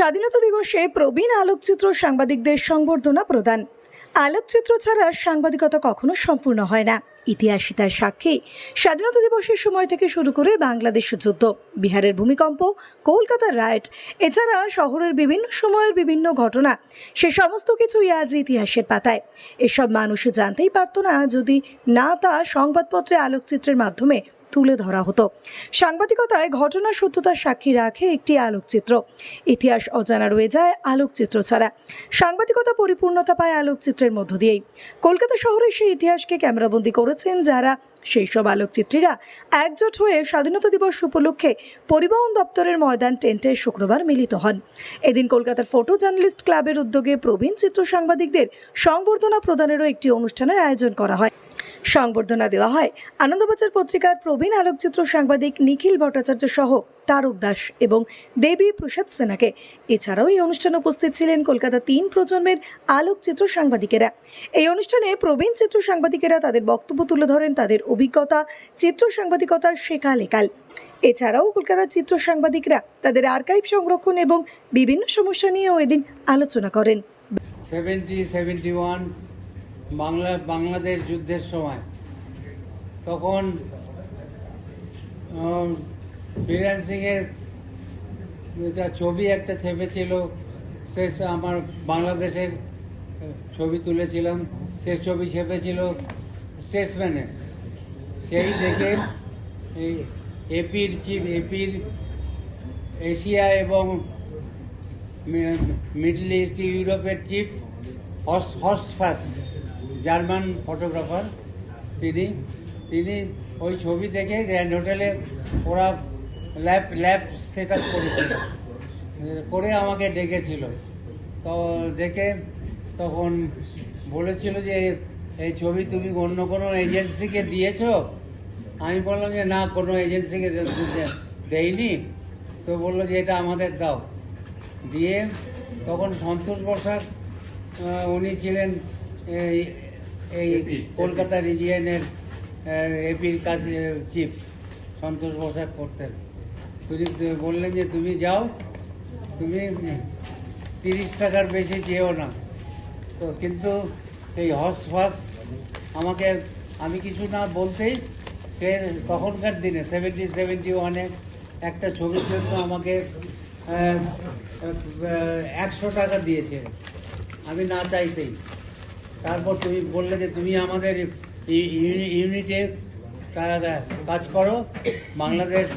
স্বাধীনতা দিবসে প্রবীণ আলোকচিত্র সাংবাদিকদের সংবর্ধনা প্রদান। আলোকচিত্র ছাড়া সাংবাদিকতা কখনো সম্পূর্ণ হয় না। ইতিহাসই তার সাক্ষী। স্বাধীনতা দিবসের সময় থেকে শুরু করে বাংলাদেশ যুদ্ধ, বিহারের ভূমিকম্প, কলকাতার রাইট, এছাড়া শহরের বিভিন্ন সময়ের বিভিন্ন ঘটনা, সে সমস্ত কিছুই আজ ইতিহাসের পাতায়। এসব মানুষ জানতেই পারত না যদি না তা সংবাদপত্রে আলোকচিত্রের মাধ্যমে তুলে ধরা হতো। সাংবাদিকতায় ঘটনা সত্যতার সাক্ষী রাখে একটি আলোকচিত্র। ইতিহাস অজানা রয়ে যায় আলোকচিত্র ছাড়া। সাংবাদিকতা পরিপূর্ণতা পায় আলোকচিত্রের মধ্য দিয়েই। কলকাতা শহরে সেই ইতিহাসকে ক্যামেরাবন্দি করেছেন যারা। সেই সব আলোকচিত্রীরা একজোট হয়ে স্বাধীনতা দিবস উপলক্ষে পরিবহন দপ্তরের ময়দান টেন্টে শুক্রবার মিলিত হন। এদিন কলকাতার ফটো জার্নালিস্ট ক্লাবের উদ্যোগে প্রবীণ চিত্র সাংবাদিকদের সংবর্ধনা প্রদানেরও একটি অনুষ্ঠানের আয়োজন করা হয়। সংবর্ধনা দেওয়া হয়। আনন্দবাজার পত্রিকার প্রবীণ আলোকচিত্র সাংবাদিক নিখিল ভট্টাচার্য সহ তারক দাস এবং দেবী প্রসাদ সেনাকে। এছাড়াও এই অনুষ্ঠানে উপস্থিত ছিলেন কলকাতা তিন প্রজন্মের আলোকচিত্র সাংবাদিকেরা। এই অনুষ্ঠানে প্রবীণ চিত্র সাংবাদিকেরা তাদের বক্তব্য তুলে ধরেন তাদের অভিজ্ঞতা, চিত্র সাংবাদিকতার শেখা লেখাল এছাড়াও কলকাতার চিত্র সাংবাদিকরা তাদের আর্কাইভ সংরক্ষণ এবং বিভিন্ন সমস্যা নিয়েও এদিন আলোচনা করেন। Seventy seventy one Bangla, Bangladesh যুদ্ধের সময়। তখন বীরেন সিংয়ের যা ছবি একটা ছেপেছিল সে আমার বাংলাদেশের ছবি তুলেছিলাম। সে ছবি ছেপেছিল স্টেটসম্যানের সেই দেখে এই এপির চিফ, এপির এশিয়া এবং মিডল ইস্ট ইউরোপের chief Horst Faas. German photographer তিনি। তিনি ওই ছবি দেখে গ্র্যান্ড হোটেলে ওরা ল্যাব ল্যাব সেট আপ করেছিল। করে আমাকে ডেকেছিল। তো দেখে তখন বলেছিল যে, এই ছবি তুমি অন্য কোনো এজেন্সিকে দিয়েছ? আমি বললাম যে, না, কোনো এজেন্সিকে দে- দেইনি। তো বলল যে, এটা আমাদের দাও। দিয়ে তখন সন্তোষ বসাক উনি ছিলেন এই কলকাতা রিজিয়নের এপির কাজ চিফ সন্তোষ বসাক করতেন। তিনি বললেন যে তুমি যাও তুমি তিরিশ টাকার বেশি চেয়েও না। তো কিন্তু এই হস ফাস আমাকে আমি কিছু না বলতেই সে তখনকার দিনে সেভেন্টি সেভেন্টি ওয়ানে একটা ছবির জন্য আমাকে একশো টাকা দিয়েছে। আমি না চাইতেই। তারপর তুমি বললে যে তুমি আমাদের ইউনি- ইউনিটে কাজ করো, বাংলাদেশ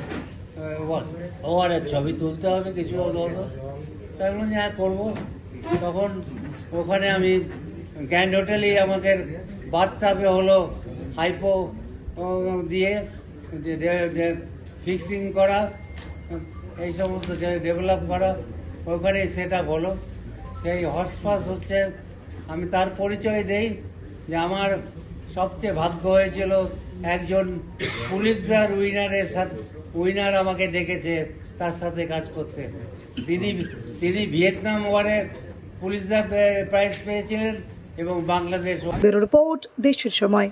ওয়ারের ছবি তুলতে হবে, কিছু তাই বললাম যে হ্যাঁ করব। তখন ওখানে আমি গ্র্যান্ড হোটেলেই আমাদের বাথটাবে হলো হাইপো দিয়ে ফিক্সিং করা, এই সমস্ত ডেভেলপ করা, ওখানে সেট আপ হলো। সেই হসফাস হচ্ছে আমি তার পরিচয় দেই যে আমার সবচেয়ে ভাগ্য হয়েছিল একজন পুলিশরা উইনারের সাথে উইনার আমাকে ডেকেছে তার সাথে কাজ করতে। তিনি তিনি ভিয়েতনাম ওয়ারে পুলিশরা প্রাইজ পেয়েছিলেন এবং বাংলাদেশ রিপোর্ট দেশের সময়।